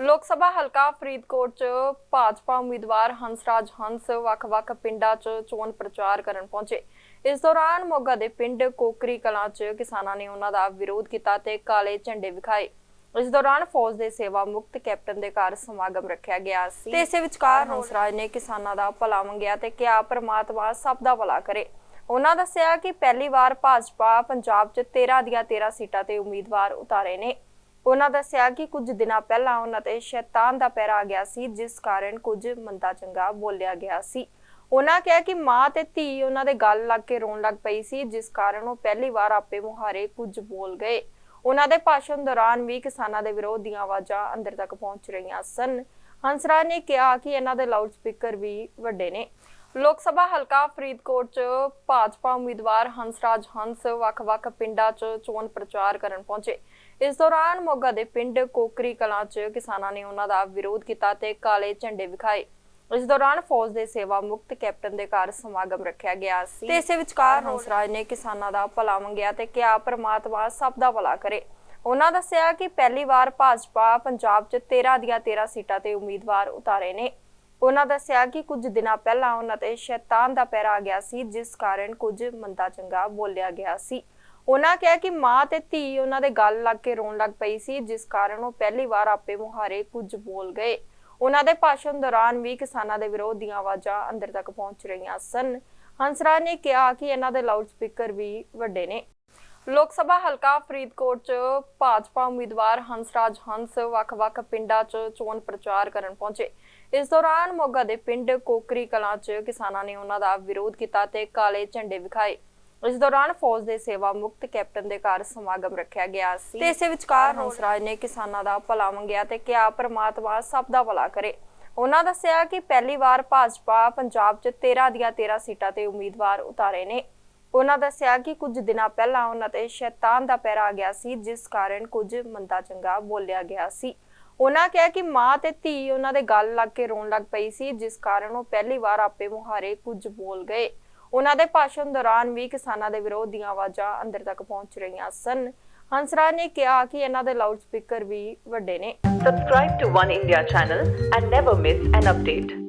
ਲੋਕ ਸਭਾ ਹਲਕਾ ਫਰੀਦਕੋਟ ਚ ਭਾਜਪਾ ਉਮੀਦਵਾਰ ਹੰਸਰਾਜ ਹੰਸ ਵੱਖ-ਵੱਖ ਪਿੰਡਾਂ ਚ ਚੋਣ ਪ੍ਰਚਾਰ ਕਰਨ ਪਹੁੰਚੇ। ਇਸ ਦੌਰਾਨ ਮੋਗਾ ਦੇ ਪਿੰਡ ਕੋਕਰੀ ਕਲਾਂ ਚ ਕਿਸਾਨਾਂ ਨੇ ਉਹਨਾਂ ਦਾ ਵਿਰੋਧ ਕੀਤਾ ਤੇ ਕਾਲੇ ਝੰਡੇ ਵਿਖਾਏ। ਇਸ ਦੌਰਾਨ ਫੌਜ ਦੇ ਸੇਵਾ ਮੁਕਤ ਕੈਪਟਨ ਦੇ ਘਰ ਸਮਾਗਮ ਰੱਖਿਆ ਗਿਆ ਸੀ ਤੇ ਇਸੇ ਵਿਚਕਾਰ ਹੰਸਰਾਜ ਨੇ ਕਿਸਾਨਾਂ ਦਾ ਭਲਾ ਮੰਗਿਆ ਤੇ ਕਿਹਾ ਪ੍ਰਮਾਤਮਾ ਸਭ ਦਾ ਭਲਾ ਕਰੇ। ਉਹਨਾਂ ਦੱਸਿਆ ਕਿ ਪਹਿਲੀ ਵਾਰ ਭਾਜਪਾ ਪੰਜਾਬ 'ਚ 13 ਦੀਆਂ 13 ਸੀਟਾਂ ਤੇ ਉਮੀਦਵਾਰ ਉਤਾਰੇ ਨੇ। ਉਹਨਾਂ ਦੱਸਿਆ ਕਿ ਕੁਝ ਦਿਨਾਂ ਪਹਿਲਾਂ ਉਹਨਾਂ ਤੇ ਸ਼ੈਤਾਨ ਦਾ ਪੈਰਾ ਆ ਗਿਆ ਸੀ, ਜਿਸ ਕਾਰਨ ਕੁਝ ਮੰਦਾ ਚੰਗਾ ਬੋਲਿਆ ਗਿਆ ਸੀ। ਉਹਨਾਂ ਕਿਹਾ ਕਿ ਮਾਂ ਤੇ ਧੀ ਉਹਨਾਂ ਦੇ ਗੱਲ ਲੱਗ ਕੇ ਰੋਣ ਲੱਗ ਪਈ ਸੀ, ਜਿਸ ਕਾਰਨ ਉਹ ਪਹਿਲੀ ਵਾਰ ਆਪੇ ਮੁਹਾਰੇ ਕੁਝ ਬੋਲ ਗਏ। ਉਹਨਾਂ ਦੇ ਭਾਸ਼ਣ ਦੌਰਾਨ ਵੀ ਕਿਸਾਨਾਂ ਦੇ ਵਿਰੋਧ ਦੀਆਂ ਆਵਾਜ਼ਾਂ ਅੰਦਰ ਤੱਕ ਪਹੁੰਚ ਰਹੀਆਂ ਸਨ। ਹੰਸਰਾਜ ਨੇ ਕਿਹਾ ਕਿ ਇਹਨਾਂ ਦੇ ਲਾਊਡ ਸਪੀਕਰ ਵੀ ਵੱਡੇ ਨੇ। ਲੋਕ ਸਭਾ ਹਲਕਾ ਫਰੀਦਕੋਟ ਚ ਭਾਜਪਾ ਉਮੀਦਵਾਰ ਹੰਸਰਾਜ ਹੰਸ ਵੱਖ-ਵੱਖ ਪਿੰਡਾਂ ਚ ਚੋਣ ਪ੍ਰਚਾਰ ਕਰਨ ਪਹੁੰਚੇ। ਇਸ ਦੌਰਾਨ ਮੋਗਾ ਦੇ ਪਿੰਡ ਕੋਕਰੀ ਕਲਾਂ ਚ ਕਿਸਾਨਾਂ ਨੇ ਉਹਨਾਂ ਦਾ ਵਿਰੋਧ ਕੀਤਾ ਤੇ ਕਾਲੇ ਝੰਡੇ ਵਿਖਾਏ। ਇਸ ਦੌਰਾਨ ਫੌਜ ਦੇ ਸੇਵਾ ਮੁਕਤ ਕੈਪਟਨ ਦੇ ਘਰ ਸਮਾਗਮ ਰੱਖਿਆ ਗਿਆ ਸੀ ਤੇ ਇਸੇ ਵਿਚਕਾਰ ਹੰਸਰਾਜ ਨੇ ਕਿਸਾਨਾਂ ਦਾ ਭਲਾ ਮੰਗਿਆ ਤੇ ਕਿਹਾ ਪ੍ਰਮਾਤਮਾ ਸਭ ਦਾ ਭਲਾ ਕਰੇ। ਉਹਨਾਂ ਦੱਸਿਆ ਕਿ ਪਹਿਲੀ ਵਾਰ ਭਾਜਪਾ ਪੰਜਾਬ 'ਚ 13 ਦੀਆਂ 13 ਸੀਟਾਂ ਤੇ ਉਮੀਦਵਾਰ ਉਤਾਰੇ ਨੇ। ਉਹਨਾਂ ਦੱਸਿਆ ਕਿ ਕੁਝ ਦਿਨਾਂ ਪਹਿਲਾਂ ਉਹਨਾਂ ਤੇ ਸ਼ੈਤਾਨ ਦਾ ਪੈਰਾ ਆ ਗਿਆ ਸੀ, ਜਿਸ ਕਾਰਨ ਕੁਝ ਮੰਦਾ ਚੰਗਾ ਬੋਲਿਆ ਗਿਆ ਸੀ। ਉਹਨਾਂ ਕਿਹਾ ਕਿ ਮਾਂ ਤੇ ਧੀ ਉਹਨਾਂ ਦੇ ਗੱਲ ਲੱਗ ਕੇ ਰੋਣ ਲੱਗ ਪਈ ਸੀ, ਜਿਸ ਕਾਰਨ ਉਹ ਪਹਿਲੀ ਵਾਰ ਆਪੇ ਮੁਹਾਰੇ ਕੁਝ ਬੋਲ ਗਏ। ਉਹਨਾਂ ਦੇ ਭਾਸ਼ਣ ਦੌਰਾਨ ਵੀ ਕਿਸਾਨਾਂ ਦੇ ਵਿਰੋਧ ਦੀਆਂ ਆਵਾਜ਼ਾਂ ਅੰਦਰ ਤੱਕ ਪਹੁੰਚ ਰਹੀਆਂ ਸਨ। ਹੰਸਰਾਜ ਨੇ ਕਿਹਾ ਕਿ ਇਹਨਾਂ ਦੇ ਲਾਊਡ ਸਪੀਕਰ ਵੀ ਵੱਡੇ ਨੇ। ਲੋਕ ਸਭਾ ਹਲਕਾ ਫਰੀਦਕੋਟ ਚ ਭਾਜਪਾ ਉਮੀਦਵਾਰ ਹੰਸਰਾਜ ਹੰਸ ਵੱਖ-ਵੱਖ ਪਿੰਡਾਂ ਚ ਚੋਣ ਪ੍ਰਚਾਰ ਕਰਨ ਪਹੁੰਚੇ। ਇਸ ਦੌਰਾਨ ਮੋਗਾ ਦੇ ਪਿੰਡ ਕੋਕਰੀ ਕਲਾਂ ਚ ਕਿਸਾਨਾਂ ਨੇ ਉਹਨਾਂ ਦਾ ਵਿਰੋਧ ਕੀਤਾ ਤੇ ਕਾਲੇ ਝੰਡੇ ਵਿਖਾਏ। ਇਸ ਦੌਰਾਨ ਫੌਜ ਦੇ ਸੇਵਾ ਮੁਕਤ ਕੈਪਟਨ ਦੇ ਘਰ ਸਮਾਗਮ ਰੱਖਿਆ ਗਿਆ ਸੀ ਤੇ ਇਸੇ ਵਿਚਕਾਰ ਹੰਸਰਾਜ ਨੇ ਕਿਸਾਨਾਂ ਦਾ ਭਲਾ ਮੰਗਿਆ ਤੇ ਕਿਹਾ ਪ੍ਰਮਾਤਮਾ ਸਭ ਦਾ ਭਲਾ ਕਰੇ। ਉਹਨਾਂ ਦੱਸਿਆ ਕਿ ਪਹਿਲੀ ਵਾਰ ਭਾਜਪਾ ਪੰਜਾਬ 'ਚ 13 ਦੀਆਂ 13 ਸੀਟਾਂ ਤੇ ਉਮੀਦਵਾਰ ਉਤਾਰੇ ਨੇ। ਉਹਨਾਂ ਦੱਸਿਆ ਕਿ ਕੁਝ ਦਿਨਾਂ ਪਹਿਲਾਂ ਉਹਨਾਂ ਤੇ ਸ਼ੈਤਾਨ ਦਾ ਪੈਰਾ ਆ ਗਿਆ ਸੀ, ਜਿਸ ਕਾਰਨ ਕੁਝ ਮੰਦਾ ਚੰਗਾ ਬੋਲਿਆ ਗਿਆ ਸੀ। ਉਹਨਾਂ ਕਿਹਾ ਕਿ ਮਾਂ ਤੇ ਧੀ ਉਹਨਾਂ ਦੇ ਗਲ ਲੱਗ ਕੇ ਰੋਣ ਲੱਗ ਪਈ ਸੀ, ਜਿਸ ਕਾਰਨ ਉਹ ਪਹਿਲੀ ਵਾਰ ਆਪੇ ਮੁਹਾਰੇ ਕੁਝ ਬੋਲ ਗਏ। ਉਹਨਾਂ ਦੇ ਭਾਸ਼ਣ ਦੌਰਾਨ ਵੀ ਕਿਸਾਨਾਂ ਦੇ ਵਿਰੋਧ ਦੀਆਂ ਆਵਾਜ਼ਾਂ ਅੰਦਰ ਤੱਕ ਪਹੁੰਚ ਰਹੀਆਂ ਸਨ। ਹੰਸਰਾਜ ਨੇ ਕਿਹਾ ਕਿ ਇਹਨਾਂ ਦੇ ਲਾਊਡ ਸਪੀਕਰ ਵੀ ਵੱਡੇ ਨੇ। Subscribe to One India channel and never miss an update.